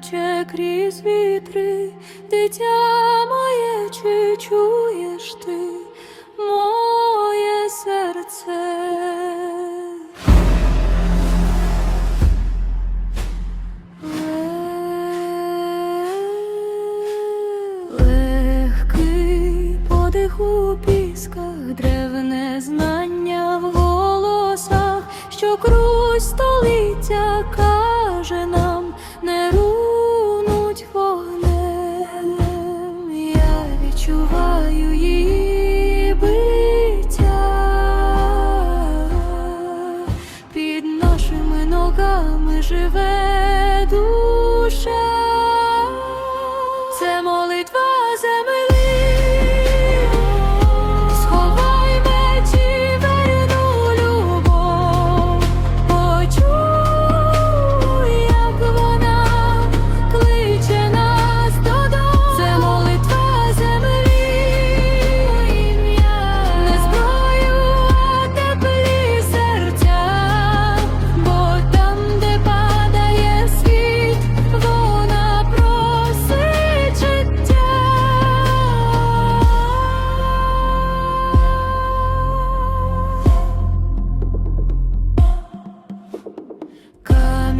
noche,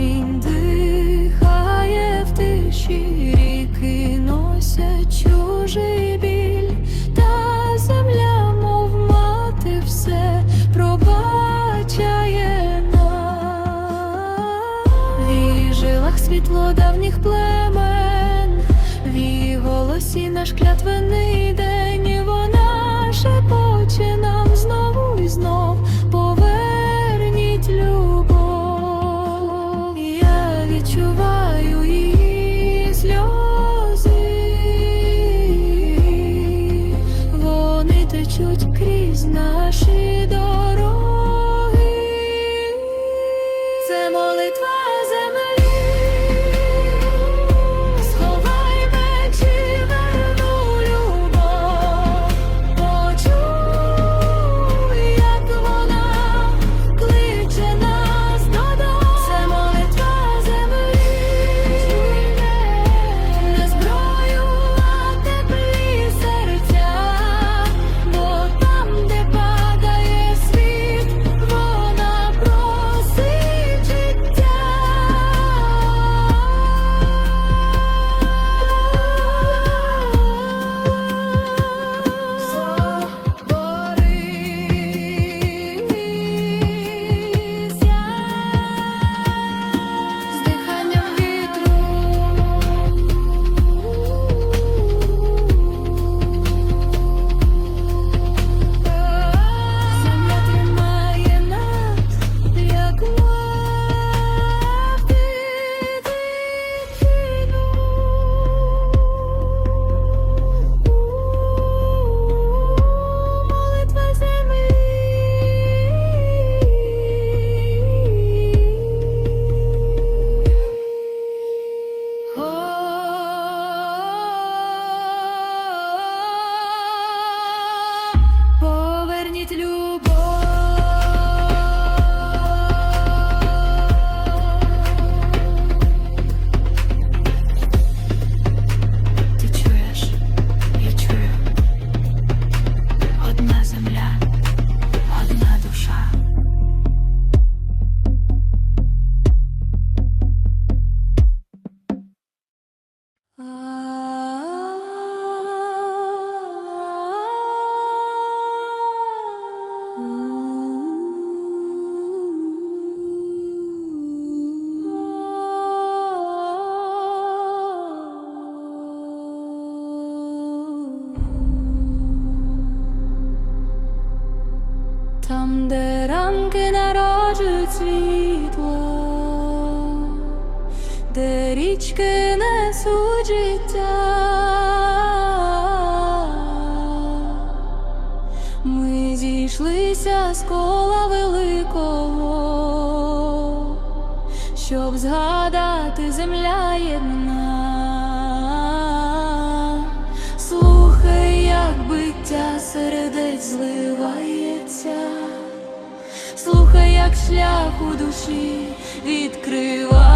камінь дихає в тиші, ріки носять чужий біль, та земля, мов мати, все пробачає нам. В жилах світло давніх племен, в її голосі наш клятвений. плачуть крізь наші. ми зійшлися з кола великого, щоб згадати земля єдна, слухай, як биття сердець зливається, слухай, як шлях у душі відкривається.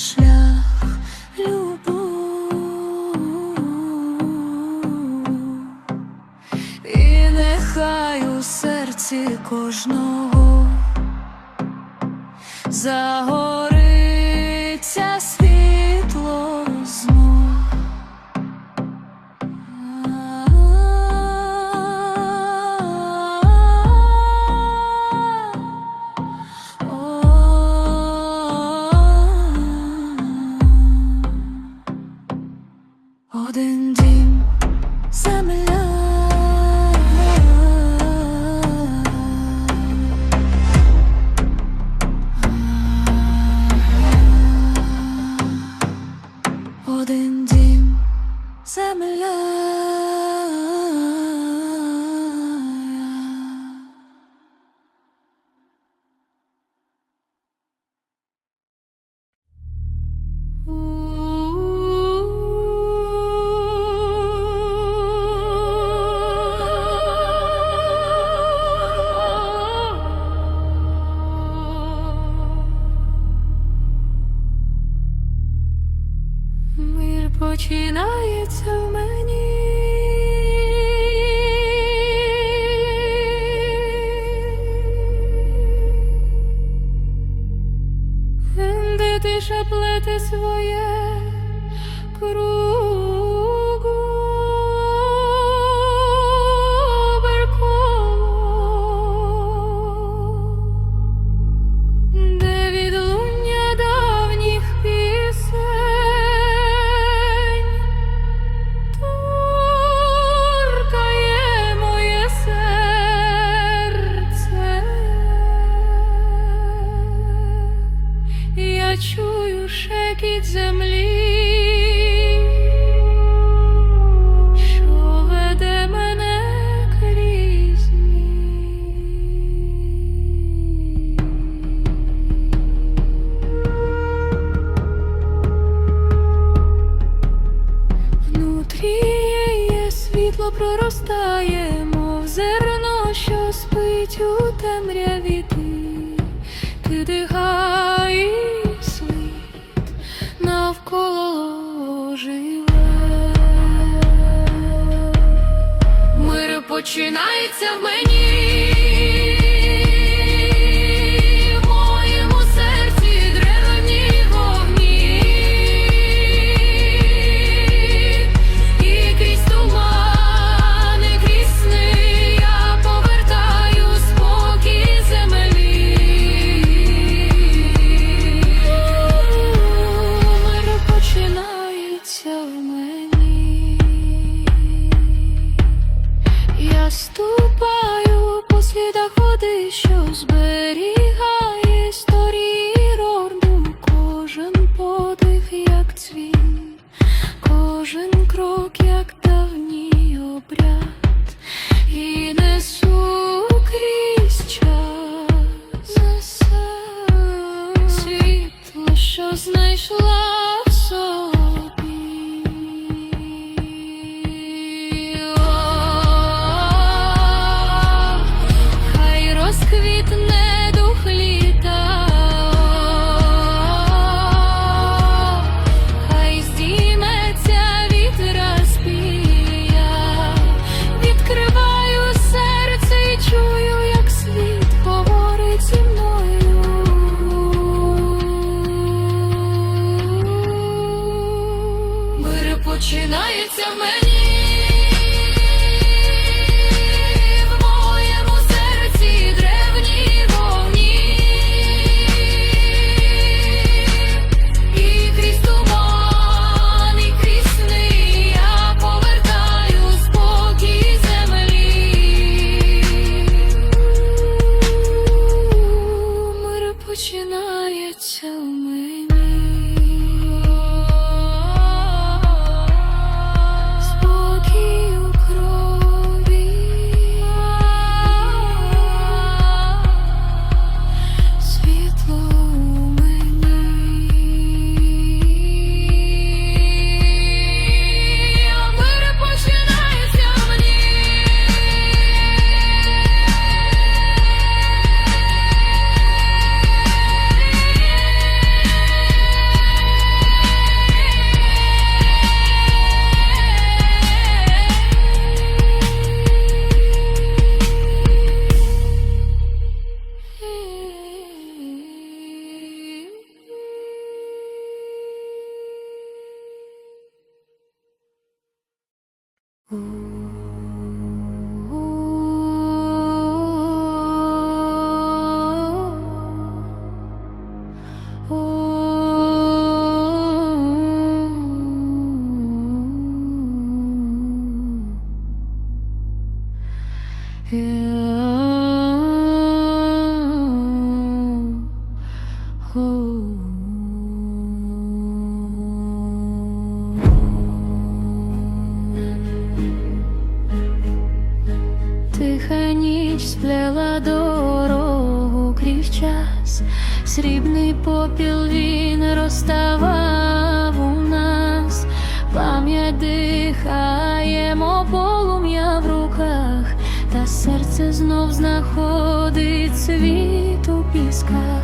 下 починається в мені. Де ти шаплете своє круг. починається в мені. срібний попіл він розставав у нас, пам'ять дихаємо полум'я в руках, та серце знов знаходить світ у пісках.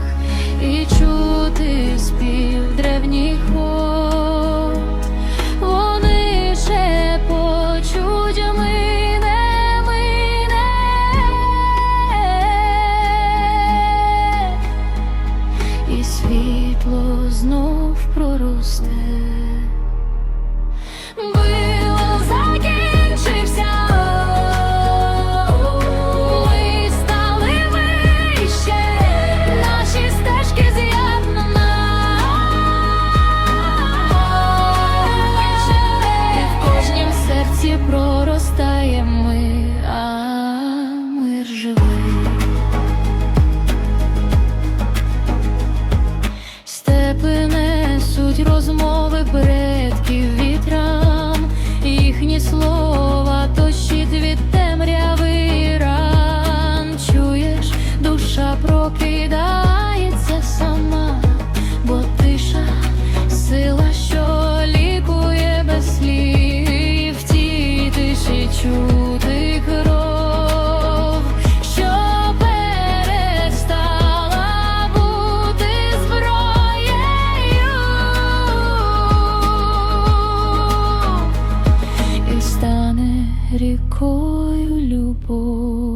чути кров, що перестала бути зброєю стане рікою любов.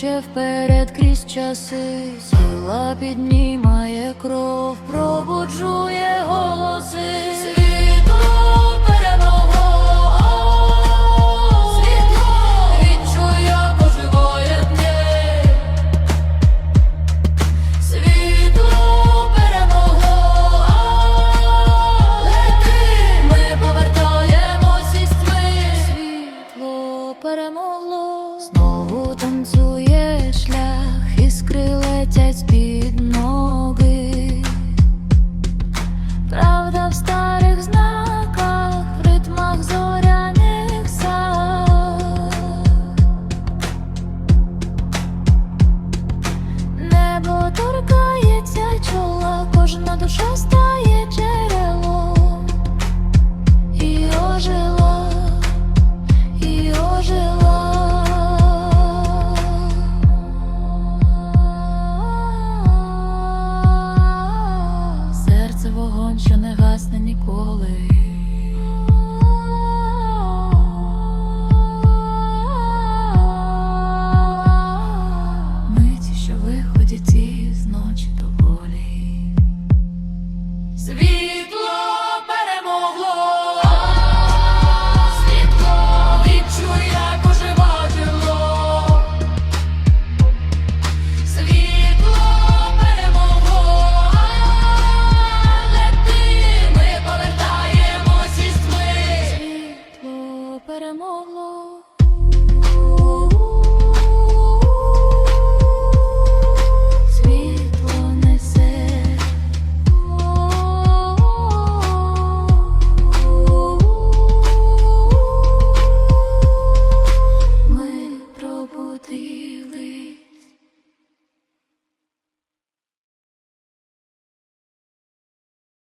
кличе вперед крізь часи, сила піднімає кров, пробуджує голоси.